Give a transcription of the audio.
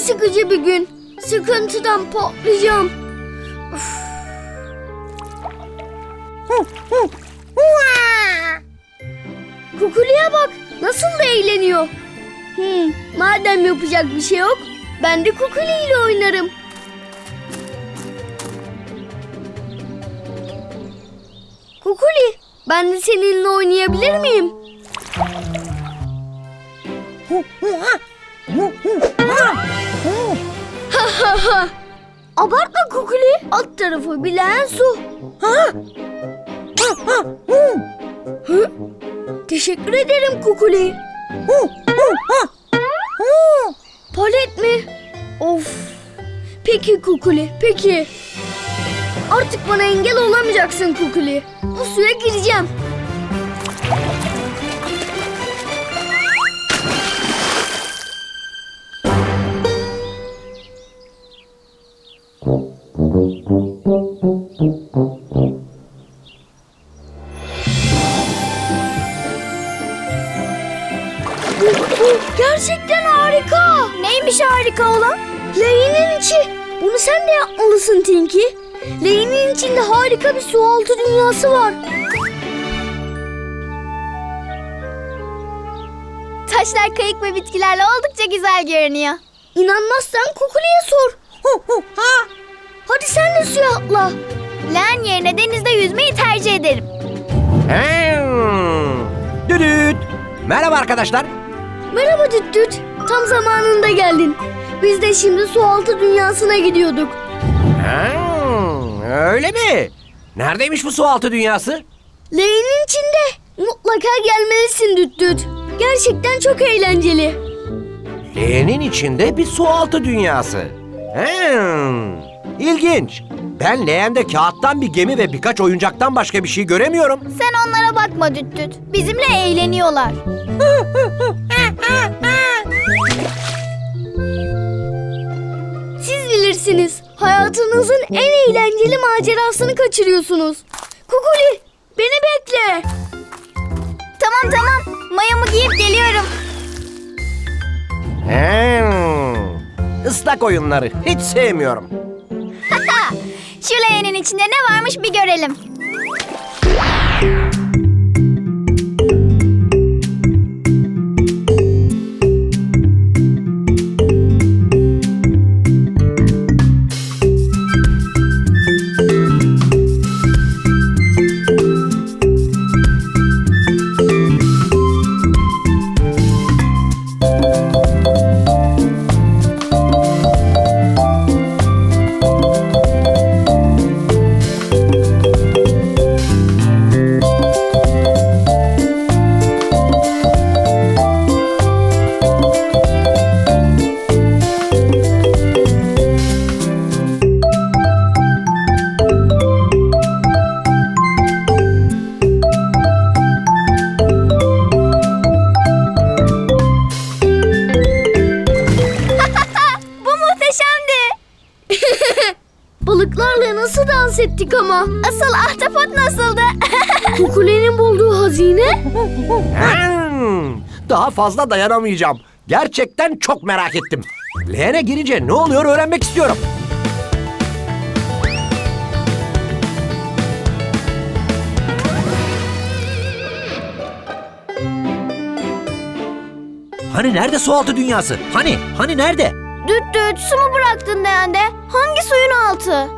sıkıcı bir gün. Sıkıntıdan patlayacağım. Üf. Kukuli'ye bak. Nasıl da eğleniyor. Hmm, madem yapacak bir şey yok, ben de Kukuli ile oynarım. Kukuli, ben de seninle oynayabilir miyim? Abartma Kukuli. Alt tarafı bilen su. Hı? Teşekkür ederim Kukuli. Palet mi? Of. Peki Kukuli, peki. Artık bana engel olamayacaksın Kukuli. Bu suya gireceğim. Gerçekten harika. Neymiş harika olan? Leğenin içi. Bunu sen de yapmalısın Tinky. Leğenin içinde harika bir sualtı dünyası var. Taşlar kayık ve bitkilerle oldukça güzel görünüyor. İnanmazsan Kukuli'ye sor. Hadi sen de suya atla. Leğen yerine denizde yüzmeyi tercih ederim. Hmm. Düdüt. Merhaba arkadaşlar. Merhaba Düt Düt. Tam zamanında geldin. Biz de şimdi sualtı dünyasına gidiyorduk. Hmm, öyle mi? Neredeymiş bu sualtı dünyası? Leğenin içinde. Mutlaka gelmelisin Düt Düt. Gerçekten çok eğlenceli. Leğenin içinde bir sualtı dünyası. Hmm, ilginç. Ben leğende kağıttan bir gemi ve birkaç oyuncaktan başka bir şey göremiyorum. Sen onlara bakma düt düt. Bizimle eğleniyorlar. Siz bilirsiniz. Hayatınızın en eğlenceli macerasını kaçırıyorsunuz. Kukuli beni bekle. Tamam tamam. Mayamı giyip geliyorum. Hmm, ıslak oyunları hiç sevmiyorum. Şu leğenin içinde ne varmış bir görelim. Balıklarla nasıl dans ettik ama. Asıl ahtapot nasıldı? Kukuli'nin bulduğu hazine. Hmm, daha fazla dayanamayacağım. Gerçekten çok merak ettim. Leğene girince ne oluyor öğrenmek istiyorum. Hani nerede sualtı dünyası? Hani? Hani nerede? Düt düt su mu bıraktın leğende? Hangi suyun altı?